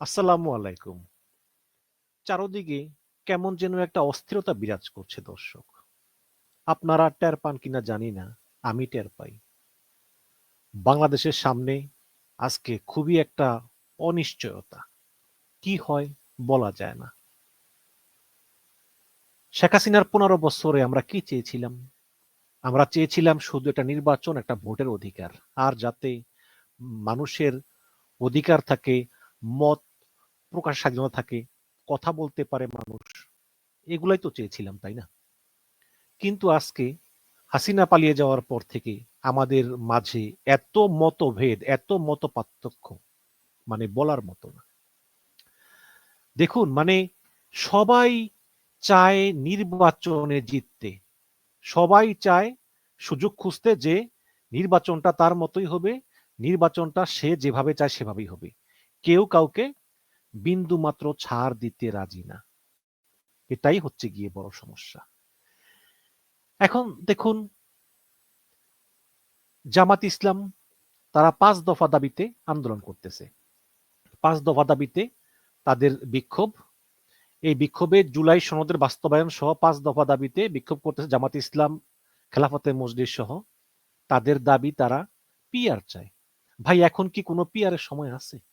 আসসালামু আলাইকুম। চারদিকে কেমন যেন একটা অস্থিরতা বিরাজ করছে দর্শক। আপনারা টের পান কিনা জানি না, আমি টের পাই। বাংলাদেশের সামনে আজকে খুবই একটা অনিশ্চয়তা। কি হয় বলা যায় না। শেখ হাসিনার ১৫ বছরে আমরা কি চেয়েছিলাম? আমরা চেয়েছিলাম শুধু একটা নির্বাচন, একটা ভোটের অধিকার। আর যাতে মানুষের অধিকার থাকে, মত প্রকাশ স্বাধীনতা থাকে, কথা বলতে পারে মানুষ। এগুলাই তো চেয়েছিলাম, তাই না? কিন্তু আজকে হাসিনা পালিয়ে যাওয়ার পর থেকে আমাদের মাঝে এত মতভেদ, এত মতপার্থক্য মানে বলার মতো না। দেখুন মানে সবাই চায় নির্বাচনে জিততে। সবাই চায় সুযোগ খুঁজতে যে নির্বাচনটা তার মতোই হবে, নির্বাচনটা সে যেভাবে চায় সেভাবেই হবে। কেউ কাউকে বিন্দুমাত্র ছাড় দিতে রাজি না। এটাই হচ্ছে গিয়ে বড় সমস্যা। এখন দেখুন জামাত ইসলাম তারা ৫ দফা দাবিতে আন্দোলন করতেছে। ৫ দফা দাবিতে তাদের বিক্ষোভ। এই বিক্ষোভে জুলাই সনদের বাস্তবায়ন সহ পাঁচ দফা দাবিতে বিক্ষোভ করতেছে জামাত ইসলাম, খেলাফতে মজলিস সহ। তাদের দাবি তারা পিআর চায়। ভাই এখন কি কোনো পিআর এর সময় আছে?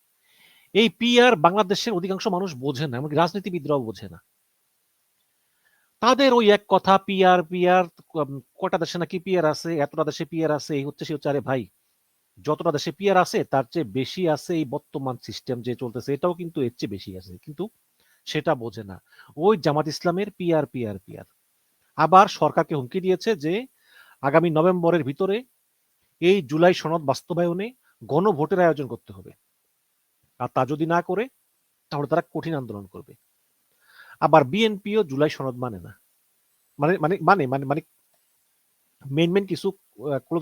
এই পিআর বাংলাদেশের অধিকাংশ মানুষ বোঝে না, এমনকি রাজনীতিবিদরাও বোঝে না। তাদের ওই এক কথা পিআর, পিআর কটা দেশে নাকি পিআর আছে, এতটা দেশে পিআর আছে, এই হচ্ছে সেই হচ্ছে। আরে ভাই, যতটা দেশে পিআর আছে তার চেয়ে বেশি আছে এই বর্তমান সিস্টেম যে চলতেছে এটাও কিন্তু এর চেয়ে বেশি আছে। কিন্তু সেটা বোঝে না। ওই জামাত ইসলামের পিআর, পিআর, পিআর। আবার সরকারকে হুমকি দিয়েছে যে আগামী নভেম্বরের ভিতরে এই জুলাই সনদ বাস্তবায়নে গণভোটের আয়োজন করতে হবে। আর তা যদি না করে, তাহলে তারা কঠিন আন্দোলন করবে। আবার বিএনপিও জুলাই সনদ মানে না। মানে মানে মানে মানে মানে মেন মেইন কিছু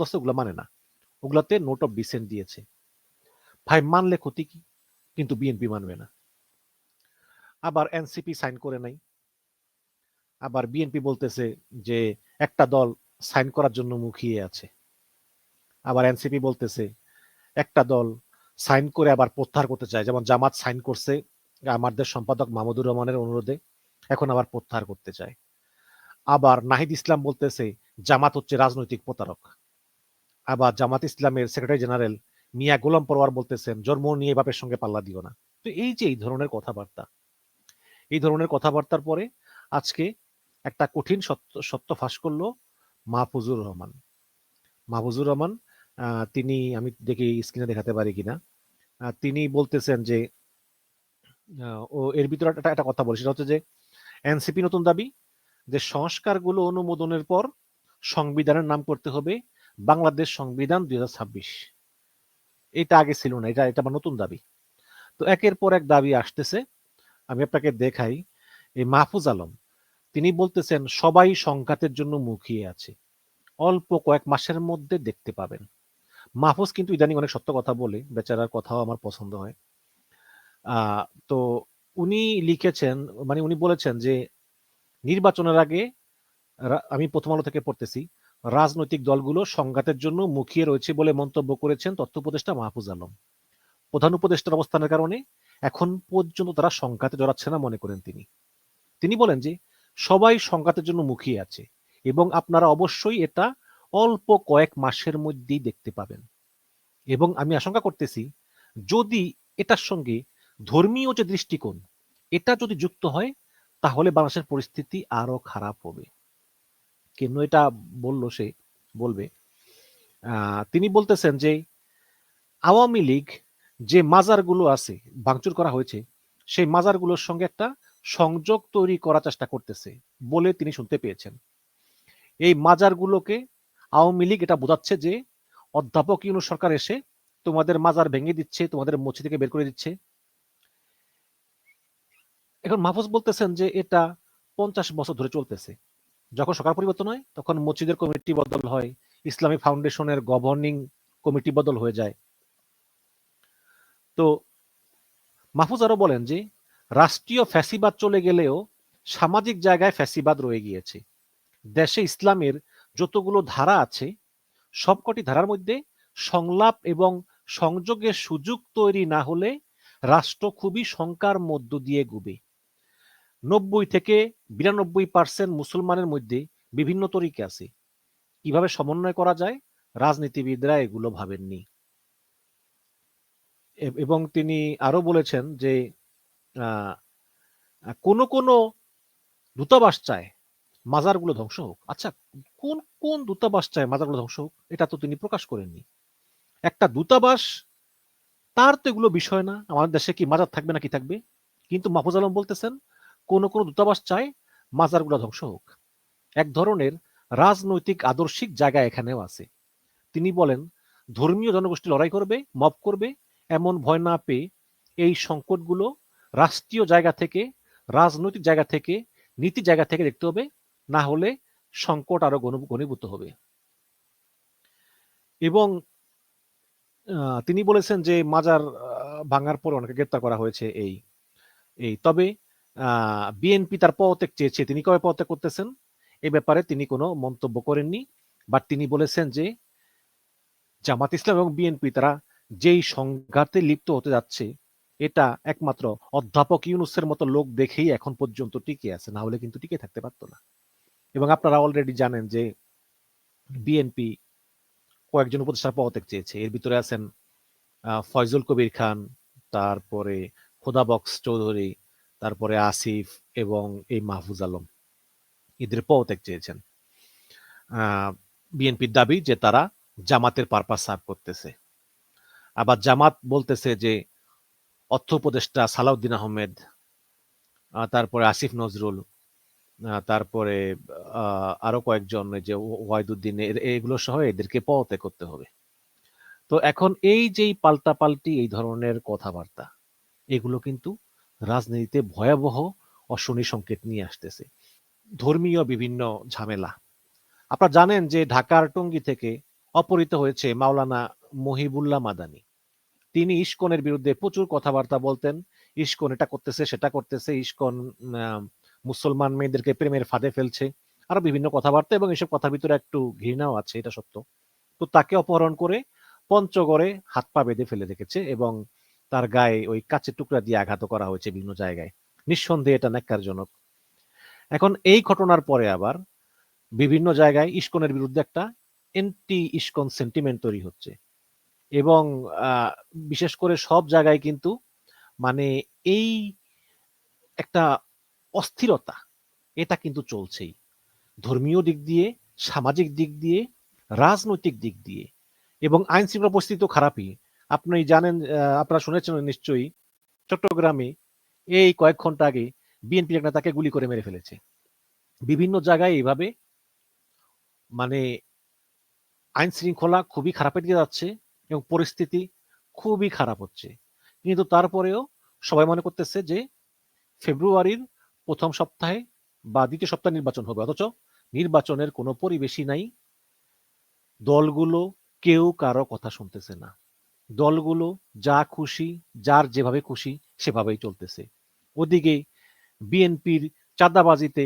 আছে ওগুলা মানে না। ওগুলাতে নোট অফ ডিসেন্ট দিয়েছে। ভাই, মানলে ক্ষতি কি? কিন্তু বিএনপি মানবে না। আবার এনসিপি সাইন করে নাই। আবার বিএনপি বলতেছে যে একটা দল সাইন করার জন্য মুখিয়ে আছে। আবার এনসিপি বলতেছে একটা দল সাইন করে আবার প্রত্যাহার করতে চায়। যেমন জামাত সাইন করছে আমাদের সম্পাদক মাহমুদুর রহমানের অনুরোধে। এখন আবার প্রত্যাহার করতে চায়। আবার নাহিদ ইসলাম বলতেছে, জামাত হচ্ছে রাজনৈতিক প্রতারক। আবার জামাত ইসলামের সেক্রেটারি জেনারেল মিয়া গোলাম পরোয়ার বলতেছেন জন্ম নিয়ে বাপের সঙ্গে পাল্লা দিও না। তো এই যে এই ধরনের কথাবার্তা। এই ধরনের কথাবার্তার পরে আজকে একটা কঠিন সত্য সত্য ফাঁস করল মাহফুজুর রহমান। মাহফুজুর রহমান তিনি, আমি দেখি স্ক্রিনে দেখাতে পারি কিনা। তিনি বলতেছেন যে ও এর ভিতরে একটা কথা বলি, সেটা হচ্ছে যে, এনসিপি নতুন দাবি যে, সংস্কারগুলো অনুমোদনের পর সংবিধানের নাম করতে হবে বাংলাদেশ সংবিধান ২০২৬ এটা আগে ছিল না। এটা এটা আবার নতুন দাবি। তো একের পর এক দাবি আসতেছে। আমি আপনাকে দেখাই। এই মাহফুজ আলম, তিনি বলতেছেন, সবাই সংঘাতের জন্য মুখিয়ে আছে। অল্প কয়েক মাসের মধ্যে দেখতে পাবেন। মাহফুজ কিন্তু ইদানিং অনেক সত্য কথা বলে। বেচারার কথাও আমার পছন্দ হয়। তো উনি লিখেছেন মানে উনি বলেছেন যে, নির্বাচনের আগে আমি 'প্রথম আলো' থেকে পড়তেছি। রাজনৈতিক দলগুলো সংঘাতের জন্য মুখিয়ে রয়েছে বলে মন্তব্য করেছেন তথ্য উপদেষ্টা মাহফুজ আলম। প্রধান উপদেষ্টার অবস্থানের কারণে এখন পর্যন্ত তারা সংঘাতে জড়াচ্ছে না মনে করেন তিনি। তিনি বলেন যে, সবাই সংঘাতের জন্য মুখিয়ে আছে এবং আপনারা অবশ্যই এটা অল্প কয়েক মাসের মধ্যেই দেখতে পাবেন। এবং আমি আশঙ্কা করতেছি, যদি এটার সঙ্গে ধর্মীয় যে দৃষ্টিকোণ, এটা যদি যুক্ত হয়, তাহলে বাংলাদেশের পরিস্থিতি আরও খারাপ হবে। কেন এটা বলল সে, বলবে। তিনি বলতেছেন যে, আওয়ামী লীগ যে মাজারগুলো আছে, ভাঙচুর করা হয়েছে, সেই মাজারগুলোর সঙ্গে একটা সংযোগ তৈরি করার চেষ্টা করতেছে বলে তিনি শুনতে পেয়েছেন। এই মাজারগুলোকে আওয়ামী লীগ এটা বোঝাচ্ছে যে অধ্যাপক ইউনূস সরকার এসে তোমাদের মাজার ভেঙে দিচ্ছে, তোমাদের মসজিদ থেকে বের করে দিচ্ছে। এখন মাহফুজ বলতেছেন যে এটা ৫০ বছর ধরে চলতেছে। যখন সরকার পরিবর্তন হয় তখন মসজিদের কমিটি বদল হয়, ইসলামী ফাউন্ডেশনের গভর্নিং কমিটি বদল হয়ে যায়। তো মাহফুজ আরও বলেন যে রাষ্ট্রীয় ফ্যাসিবাদ চলে গেলেও সামাজিক জায়গায় ফ্যাসিবাদ রয়ে গিয়েছে। দেশে ইসলামের যতগুলো ধারা আছে, সবকটি ধারার মধ্যে সংলাপ এবং সংযোগের সুযোগ তৈরি না হলে রাষ্ট্র খুবই শঙ্কার মধ্য দিয়ে গুবে। নব্বই থেকে বিরানব্বই পার্সেন্ট মুসলমানের মধ্যে বিভিন্ন তরিকে আছে। কীভাবে সমন্বয় করা যায়? রাজনীতিবিদরা এগুলো ভাবেননি। এবং তিনি আরও বলেছেন যে কোন কোন দূতাবাস চায় মাজারগুলো ধ্বংস হোক। আচ্ছা কোন কোন দূতাবাস চায় মাজারগুলো ধ্বংস হোক? এটা তো তিনি প্রকাশ করেননি। একটা দূতাবাস, তার তো এগুলো বিষয় না। আমাদের দেশে কি মাজার থাকবে না কি থাকবে? কিন্তু মাহফুজ আলম বলতেছেন, কোন কোন দূতাবাস চায় মাজারগুলো ধ্বংস হোক। এক ধরনের রাজনৈতিক আদর্শিক জায়গা এখানেও আছে। তিনি বলেন, ধর্মীয় জনগোষ্ঠী লড়াই করবে, মব করবে, এমন ভয় না পেয়ে এই সংকটগুলো রাষ্ট্রীয় জায়গা থেকে, রাজনৈতিক জায়গা থেকে, নীতি জায়গা থেকে দেখতে হবে। না হলে সংকট আরও ঘনীভূত হবে। এবং তিনি বলেছেন যে মাজার ভাঙার পর অনেকে গ্রেপ্তার করা হয়েছে এই এই। তবে বিএনপি তার পদত্যাগ চেয়েছে। তিনি কবে পদত্যাগ করতেছেন? এই ব্যাপারে তিনি কোনো মন্তব্য করেননি বাট তিনি বলেছেন যে জামাত ইসলাম এবং বিএনপি তারা যেই সংঘাতে লিপ্ত হতে যাচ্ছে, এটা একমাত্র অধ্যাপক ইউনুসের মতো লোক দেখেই এখন পর্যন্ত টিকে আছে, না হলে কিন্তু টিকে থাকতে পারতো না। এবং আপনারা অলরেডি জানেন যে বিএনপি কয়েকজন উপদেষ্টার পদত্যাগ চেয়েছে। এর ভিতরে আছেন ফয়জুল কবির খান, তারপরে খোদা বক্স চৌধুরী, তারপরে আসিফ এবং এই মাহফুজ আলম। এদের পদত্যাগ চেয়েছেন। বিএনপির দাবি যে তারা জামাতের পারপাস সার্ভ করতেছে। আবার জামাত বলতেছে যে অর্থ উপদেষ্টা সালাউদ্দিন আহমেদ তারপরে আসিফ নজরুল তারপরে আহ, আরও কয়েকজন এই যে ওয়াইদুদ্দিন এ- এগুলো সহ এদেরকে পদত্যাগ করতে হবে। তো এখন এই যেই পাল্টাপাল্টি এই ধরনের কথাবার্তা এগুলো কিন্তু রাজনীতিতে ভয়াবহ অশনি সংকেত নিয়ে আসতেছে। ধর্মীয় বিভিন্ন ঝামেলা। আপনারা জানেন যে ঢাকার টঙ্গী থেকে অপহৃত হয়েছে মাওলানা মহিবুল্লাহ মাদানি। তিনি ইস্কনের বিরুদ্ধে প্রচুর কথাবার্তা বলতেন ইস্কন এটা করতেছে সেটা করতেছে ইস্কন আহ, মুসলমান মেয়েদেরকে প্রেমের ফাঁদে ফেলছে, আরও বিভিন্ন কথাবার্তা এবং এসব কথার ভিতরে একটু ঘৃণাও আছে, এটা সত্য। তো তাকে অপহরণ করে পঞ্চগড়ে হাত পা বেঁধে ফেলে রেখেছে এবং তার গায়ে ওই কাচের টুকরা দিয়ে আঘাত করা হয়েছে বিভিন্ন জায়গায়। নিঃসন্দেহে এটা ন্যাক্কারজনক। এখন এই ঘটনার পরে আবার বিভিন্ন জায়গায় ইস্কনের বিরুদ্ধে একটা এন্টি ইস্কন সেন্টিমেন্ট তৈরি হচ্ছে এবং বিশেষ করে সব জায়গায় কিন্তু মানে এই একটা অস্থিরতা, এটা কিন্তু চলছেই। ধর্মীয় দিক দিয়ে, সামাজিক দিক দিয়ে, রাজনৈতিক দিক দিয়ে। এবং আইন শৃঙ্খলা পরিস্থিতি খারাপই। আপনি জানেন আপনারা শুনেছেন নিশ্চয়ই, চট্টগ্রামে এই কয়েক ঘণ্টা আগে বিএনপি এক নেতাকে গুলি করে মেরে ফেলেছে। বিভিন্ন জায়গায় এইভাবে মানে আইন শৃঙ্খলা খুবই খারাপের দিকে যাচ্ছে এবং পরিস্থিতি খুবই খারাপ হচ্ছে। কিন্তু তারপরেও সবাই মনে করতেছে যে, ফেব্রুয়ারির প্রথম সপ্তাহে বা দ্বিতীয় সপ্তাহে নির্বাচন হবে, অথচ নির্বাচনের কোনো পরিবেশই নাই। দলগুলো কেউ কারও কথা শুনতেছে না। দলগুলো যা খুশি, যার যেভাবে খুশি সেভাবেই চলতেছে। ওদিকে বিএনপির চাঁদাবাজিতে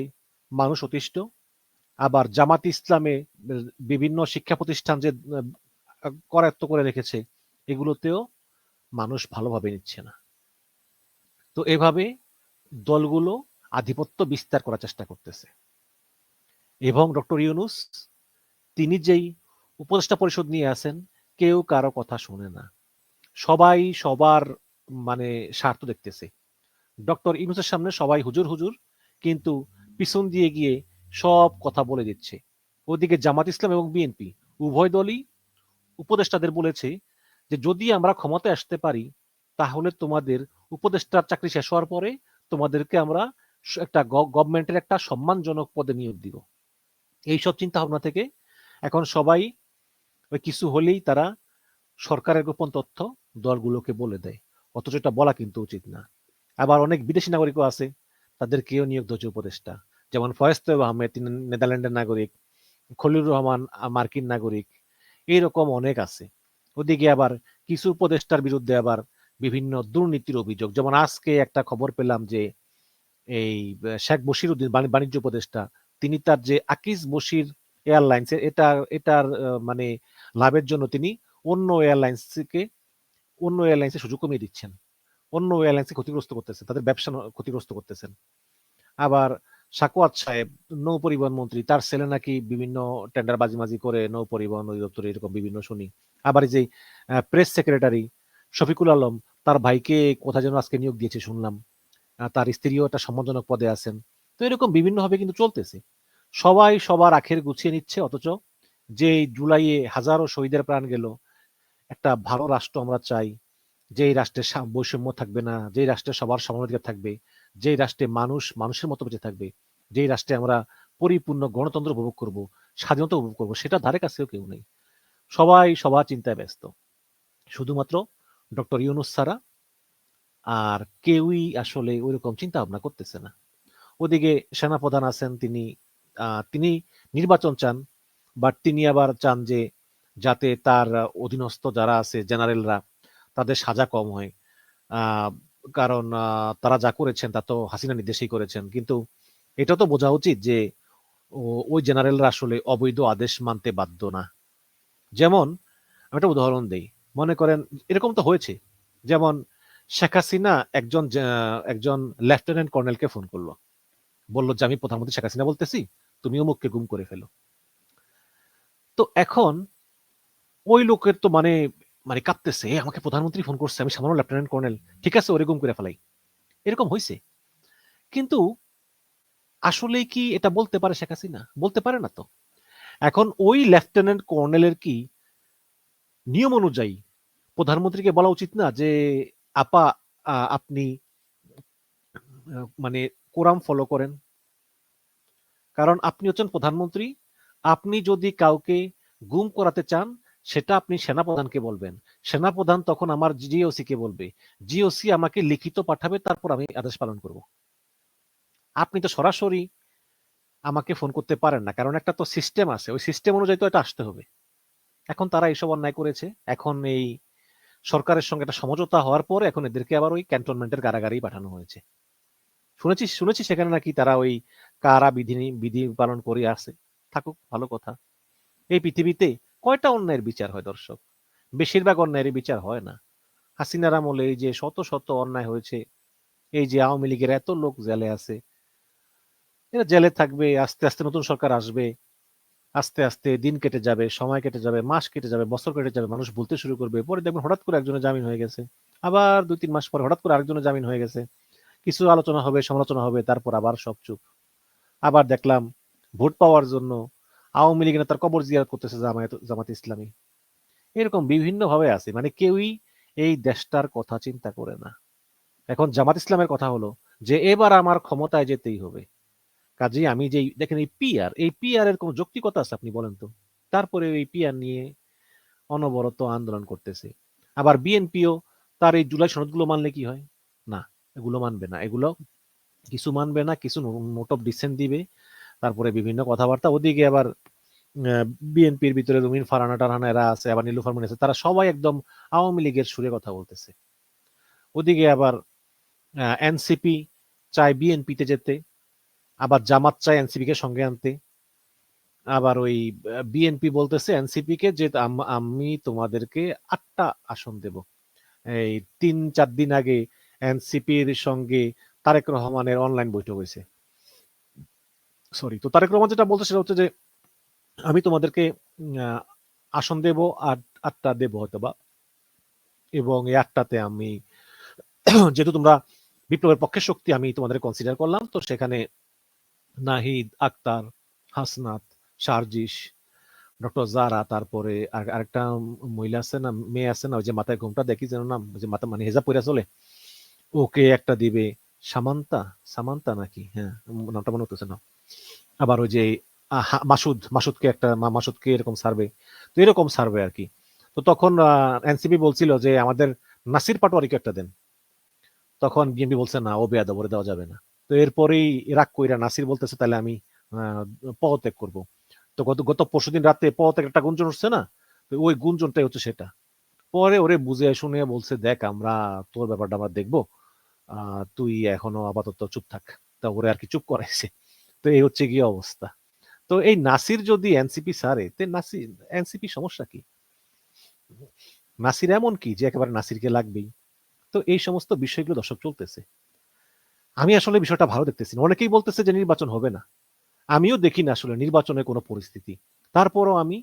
মানুষ অতিষ্ঠ, আবার জামাত ইসলামে বিভিন্ন শিক্ষা প্রতিষ্ঠান যে করায়ত্ত করে রেখেছে, এগুলোতেও মানুষ ভালোভাবে নিচ্ছে না। তো এভাবে দলগুলো আধিপত্য বিস্তার করার চেষ্টা করতেছে। এবং ডক্টর ইউনুস, তিনি যেই উপদেষ্টা পরিষদ নিয়ে আছেন, কেউ কারও কথা শুনে না। সবাই সবার মানে স্বার্থ দেখতেছে। ডক্টর ইউনুসের সামনে সবাই হুজুর হুজুর, কিন্তু পিছন দিয়ে গিয়ে সব কথা বলে দিচ্ছে। ওদিকে জামাত ইসলাম এবং বিএনপি, উভয় দলই উপদেষ্টাদের বলেছে যে, যদি আমরা ক্ষমতায় আসতে পারি, তাহলে তোমাদের উপদেষ্টার চাকরি শেষ হওয়ার পরে তোমাদেরকে আমরা একটা গভর্নমেন্টের একটা সম্মানজনক পদে নিয়োগ দিব। এইসব চিন্তা ভাবনা থেকে এখন সবাই ওই কিছু হলেই তারা সরকারের গোপন তথ্য দলগুলোকে বলে দেয়। অথচ এটা বলা কিন্তু উচিত না। আবার অনেক বিদেশি নাগরিকও আছে, তাদেরকেও নিয়োগ দিচ্ছে উপদেষ্টা। যেমন ফয়েজ তৈব আহমেদ, তিনি নেদারল্যান্ডের নাগরিক, খলিলুর রহমান মার্কিন নাগরিক, এইরকম অনেক আছে। ওদিকে আবার কিছু উপদেষ্টার বিরুদ্ধে আবার বিভিন্ন দুর্নীতির অভিযোগ। যেমন আজকে একটা খবর পেলাম যে এই শেখ বশির উদ্দিন বাণিজ্য উপদেষ্টা, তিনি তার যে আকিজ বশির এয়ারলাইন্স, এটা, এটার মানে লাভের জন্য তিনি অন্য এয়ারলাইন্সকে, অন্য এয়ারলাইন্সে সুযোগ কমিয়ে দিচ্ছেন। অন্য এয়ারলাইন্সকে ক্ষতিগ্রস্ত করতেছেন, তাদের ব্যবসা ক্ষতিগ্রস্ত করতেছেন। আবার সাকুয়াত সাহেব নৌ পরিবহন মন্ত্রী, তার ছেলে নাকি বিভিন্ন টেন্ডার বাজিমাজি করে নৌ পরিবহন অধিদপ্তরে এরকম বিভিন্ন শুনি। আবার যে প্রেস সেক্রেটারি শফিকুল আলম, তার ভাইকে কোথায় যেন আজকে নিয়োগ দিয়েছে শুনলাম। তার স্ত্রীও একটা সম্মানজনক পদে আছেন। তো এরকম বিভিন্নভাবে কিন্তু চলতেছে। সবাই সবার আখের গুছিয়ে নিচ্ছে, অথচ যে জুলাইয়ে হাজারো শহীদের প্রাণ গেল, একটা ভালো রাষ্ট্র আমরা চাই। যেই রাষ্ট্রে বৈষম্য থাকবে না, যেই রাষ্ট্রে সবার সমানাধিকার থাকবে, যেই রাষ্ট্রে মানুষ মানুষের মতো বেঁচে থাকবে, যেই রাষ্ট্রে আমরা পরিপূর্ণ গণতন্ত্র উপভোগ করব, স্বাধীনতা উপভোগ করব সেটা ধারে কাছেও কেউ নেই। সবাই সবার চিন্তায় ব্যস্ত। শুধুমাত্র ডক্টর ইউনুস ছাড়া আর কেউই আসলে ওইরকম চিন্তা ভাবনা করতেছে না। ওদিকে সেনাপ্রধান আছেন, তিনি তিনি নির্বাচন চান, বাট তিনি আবার চান যে যাতে তার অধীনস্থ যারা আছে, জেনারেলরা, তাদের সাজা কম হয়। কারণ তারা যা করেছেন তা তো হাসিনা নির্দেশেই করেছেন। কিন্তু এটা তো বোঝা উচিত যে ওই জেনারেলরা আসলে অবৈধ আদেশ মানতে বাধ্য না। যেমন, আমি একটা উদাহরণ দেই। মনে করেন, এরকম তো হয়েছে। যেমন শেখ হাসিনা একজন একজন লেফটেন্যান্ট কর্নেলকে ফোন করল। বলল যে, আমি প্রধানমন্ত্রী শেখ হাসিনা বলতেছি তুমি অমুককে গুম করে ফেলো। তো এখন ওই লোকের তো মানে মানে কাঁপতেছে আমাকে প্রধানমন্ত্রী ফোন করছে, আমি সামান্য লেফটেন্যান্ট কর্নেল, ঠিক আছে, ওরে গুম করে ফেলাই। এরকম হয়েছে কিন্তু আসলে কি এটা বলতে পারে শেখ হাসিনা? বলতে পারে না তো। এখন ওই লেফটেন্যান্ট কর্নেলের কি নিয়ম অনুযায়ী প্রধানমন্ত্রীকে বলা উচিত না যে আপা আপনি মানে কোরাম ফলো করেন। কারণ আপনি হচ্ছেন প্রধানমন্ত্রী। আপনি যদি কাউকে গুম করাতে চান, সেটা আপনি সেনাপ্রধানকে বলবেন। সেনাপ্রধান তখন আমার জিওসি কে বলবে। জিওসি আমাকে লিখিত পাঠাবে, তারপর আমি আদেশ পালন করব। আপনি তো সরাসরি আমাকে ফোন করতে পারেন না, কারণ একটা তো সিস্টেম আছে। ওই সিস্টেম অনুযায়ী তো এটা আসতে হবে। এখন তারা এইসব অন্যায় করেছে। এখন এই সরকারের সঙ্গে একটা সমঝোতা হওয়ার পর এখন এদেরকে আবার ওই ক্যান্টনমেন্টের কারাগারেই পাঠানো হয়েছে। শুনেছি শুনেছি সেখানে নাকি তারা ওই কারা বিধি বিধি পালন করে আসে? থাকুক, ভালো কথা। এই পৃথিবীতে কয়টা অন্যায়ের বিচার হয় দর্শক? বেশিরভাগ অন্যায়ের বিচার হয় না। হাসিনার আমলে এই যে শত শত অন্যায় হয়েছে, এই যে আওয়ামী লীগের এত লোক জেলে আছে, এরা জেলে থাকবে, আস্তে আস্তে নতুন সরকার আসবে আস্তে আস্তে দিন কেটে যাবে, সময় কেটে যাবে, মাস কেটে যাবে, বছর কেটে যাবে, মানুষ বলতে শুরু করবে, পরে দেখবেন হঠাৎ করে একজনের জামিন হয়ে গেছে। আবার দুই, তিন মাস পরে হঠাৎ করে আরেকজনের জামিন হয়ে গেছে। কিছু আলোচনা হবে, সমালোচনা হবে, তারপর আবার সব চুপ। আবার দেখলাম ভোট পাওয়ার জন্য আওয়ামী লীগ তার কবর জিয়ারত করতেছে জামায়াত, জামাত ইসলামী। এরকম বিভিন্ন ভাবে আছে মানে কেউই এই দেশটার কথা চিন্তা করে না। এখন জামাত ইসলামের কথা হলো যে, এবার আমার ক্ষমতায় যেতেই হবে। কাজেই আমি যে দেখেন এই পিআর এই পিআর এর কোনো যৌক্তিকতা আছে আপনি বলেন তো? তারপরে এই পিআর নিয়ে অনবরত আন্দোলন করতেছে। আবার বিএনপিও তার এই জুলাই সনদগুলো মানলে কি হয়? না, এগুলো মানবে না। এগুলো কিছু মানবে না, কিছু নোট অফ ডিসেন্ট দিবে। তারপরে বিভিন্ন কথাবার্তা, ওদিকে আবার বিএনপির ভিতরে রুমিন ফারানা টারানা এরা আছে, আবার নীলুফার মনে আছে, তারা সবাই একদম আওয়ামী লীগের সুরে কথা বলতেছে। ওদিকে আবার এনসিপি চায় বিএনপিতে যেতে। আবার জামাত চায় এনসিপি কে সঙ্গে আনতে। আবার ওই বিএনপি বলতেছে এনসিপি কে যে আমি তোমাদেরকে আটটা আসন দেব। এই তিন, চার দিন আগে এনসিপির সঙ্গে তারেক রহমানের অনলাইন বৈঠক হয়েছে। সরি তো তারেক রহমান যেটা বলছে সেটা হচ্ছে যে, আমি তোমাদেরকে আসন দেব, আট, আটটা দেব হয়তো বা এবং এই আটটাতে আমি, যেহেতু তোমরা বিপ্লবের পক্ষে শক্তি, আমি তোমাদের কনসিডার করলাম। তো সেখানে নাহিদ, আক্তার, হাসনাত সার্জিস ডক্টর জারা, তারপরে আর- আরেকটা মহিলা আছে না, মেয়ে আছে না, ওই যে মাথায় ঘুমটা দেখি যেন ওই যে মাথা মানে হেজা পইরা চলে। ওকে একটা দিবে সামান্তা সামান্তা নাকি? হ্যাঁ নামটা মনে হতেছে না। আবার ওই যে মাসুদ, মাসুদকে একটা মাসুদকে এরকম সার্ভে, তো এরকম সার্ভে আর কি। তো তখন এনসিপি বলছিল যে আমাদের নাসির পাটোয়ারিকে একটা দেন। তখন বিএনপি বলছে না, ও বেয়াদব, ওরে দেওয়া যাবে না। তো এরপরেই রাগ কইরা নাসির বলতেছে তাহলে আমি পদত্যাগ করব। তো গত গত পরশুদিন রাতে পদত্যাগ একটা গুঞ্জন উঠছে না? তো ওই গুঞ্জনটাই হচ্ছে সেটা। পরে ওরে বুঝে শুনে বলছে, দেখ, আমরা তোর ব্যাপারটা আমরা দেখব। তুই এখনও আপাতত চুপ থাক। তা ওরে আর কি চুপ করাইছে। তো এই হচ্ছে গিয়ে অবস্থা। তো এই নাসির যদি এনসিপি সারে, তে নাসির, এনসিপি সমস্যা কি? নাসির এমন কি যে একেবারে নাসিরকে লাগবেই? তো এই সমস্ত বিষয়গুলো দর্শক চলতেছে। আমি আসলে বিষয়টা ভালো দেখতেছি না। অনেকেই বলতেছে যে নির্বাচন হবে না। আমিও দেখি না আসলে নির্বাচনের কোনো পরিস্থিতি। তারপরও আমি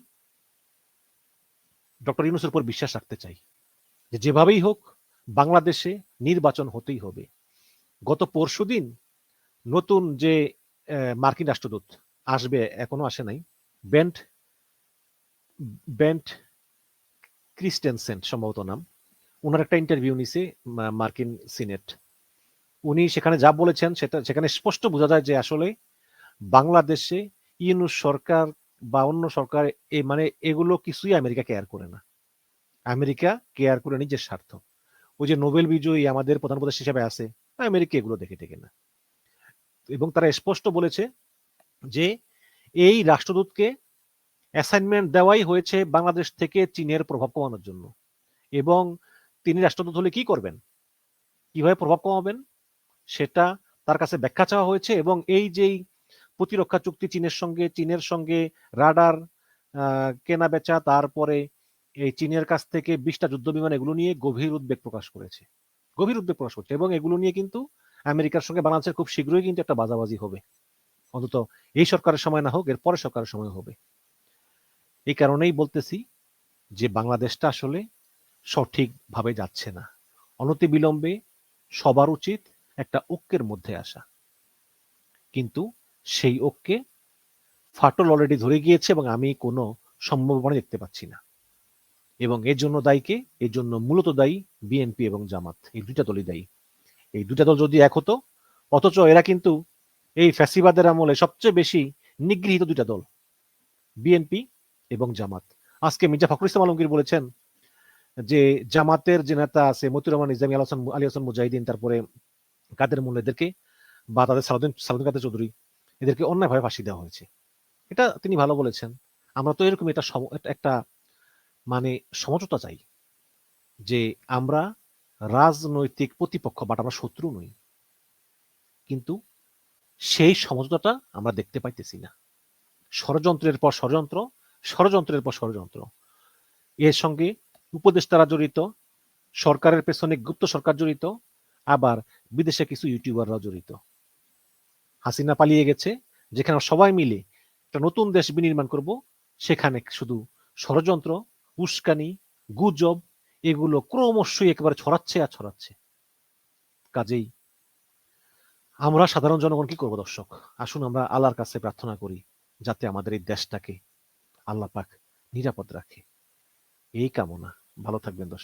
ডক্টর ইউনুসের উপর বিশ্বাস রাখতে চাই যে যেভাবেই হোক বাংলাদেশে নির্বাচন হতেই হবে। গত পরশুদিন নতুন যে মার্কিন রাষ্ট্রদূত আসবে, এখনও আসে নাই বেন্ট বেন্ট ক্রিস্টেনসেন সম্ভবত নাম ওনার একটা ইন্টারভিউ নিছে মার্কিন সিনেট। উনি সেখানে যা বলেছেন সেটা, সেখানে স্পষ্ট বোঝা যায় যে আসলে বাংলাদেশে ইউনুস সরকার বা অন্য সরকার এই মানে এগুলো কিছুই আমেরিকা কেয়ার করে না। আমেরিকা কেয়ার করে নিজের স্বার্থ। ওই যে নোবেল বিজয়ী আমাদের প্রধান উপদেশ হিসেবে আছে, আমেরিকা এগুলো দেখে দেখে না। এবং তারা স্পষ্ট বলেছে যে এই রাষ্ট্রদূতকে অ্যাসাইনমেন্ট দেওয়াই হয়েছে বাংলাদেশ থেকে চীনের প্রভাব কমানোর জন্য। এবং তিনি রাষ্ট্রদূত হলে কি করবেন? কীভাবে প্রভাব কমাবেন? সেটা তার কাছে ব্যাখ্যা চাওয়া হয়েছে এবং এই যেই প্রতিরক্ষা চুক্তি চীনের সঙ্গে চীনের সঙ্গে রাডার কেনা বেচা, তারপরে এই চীনের কাছ থেকে বিশটা যুদ্ধ বিমান, এগুলো নিয়ে গভীর উদ্বেগ প্রকাশ করেছে। গভীর উদ্বেগ প্রকাশ করছে এবং এগুলো নিয়ে কিন্তু আমেরিকার সঙ্গে বাংলাদেশের খুব শীঘ্রই কিন্তু একটা বাজাবাজি হবে। অন্তত এই সরকারের সময় না হোক এর পরে সরকারের সময় হবে। এই কারণেই বলতেছি যে বাংলাদেশটা আসলে সঠিকভাবে যাচ্ছে না। অনতি বিলম্বে সবার উচিত একটা ঐক্যের মধ্যে আসা। কিন্তু সেই ঐক্যে ফাটল অলরেডি ধরে গিয়েছে এবং আমি কোনো সম্ভাবনা দেখতে পাচ্ছি না। এবং এর জন্য দায়ীকে এর জন্য মূলত দায়ী বিএনপি এবং জামাত। এই দুইটা দলই দায়ী। এই দুইটা দল যদি এক হতো, অথচ এরা কিন্তু এই ফ্যাসিবাদের আমলে সবচেয়ে বেশি নিগৃহীত দুইটা দল বিএনপি এবং জামাত। আজকে মির্জা ফখরুল ইসলাম আলমগীর বলেছেন যে জামাতের যে নেতা আছে মতিউর রহমান ইসলামী আল হাসান, আলী হাসান মুজাহিদিন, তারপরে কাদের মোল্লা এদেরকে বা তাদের সালাউদ্দিন সালাউদ্দিন কাদের চৌধুরী? এদেরকে অন্যায়ভাবে ফাঁসি দেওয়া হয়েছে। এটা তিনি ভালো বলেছেন। আমরা তো এরকম এটা একটা মানে সমঝোতা চাই যে আমরা রাজনৈতিক প্রতিপক্ষ, বাট আমরা শত্রু নই। কিন্তু সেই সমঝোতাটা আমরা দেখতে পাইতেছি না। ষড়যন্ত্রের পর ষড়যন্ত্র, ষড়যন্ত্রের পর ষড়যন্ত্র। এর সঙ্গে উপদেষ্টারা জড়িত, সরকারের পেছনে গুপ্ত সরকার জড়িত আবার বিদেশে কিছু ইউটিউবাররাও জড়িত। হাসিনা পালিয়ে গেছে, যেখানে সবাই মিলে একটা নতুন দেশ বিনির্মাণ করব, সেখানে শুধু ষড়যন্ত্র, উস্কানি, গুজব, এগুলো ক্রমশই একেবারে ছড়াচ্ছে আর ছড়াচ্ছে। কাজেই আমরা সাধারণ জনগণ কি করব দর্শক? আসুন আমরা আল্লাহর কাছে প্রার্থনা করি, যাতে আমাদের এই দেশটাকে আল্লাহ পাক নিরাপদ রাখে। এই কামনা। ভালো থাকবেন দর্শক।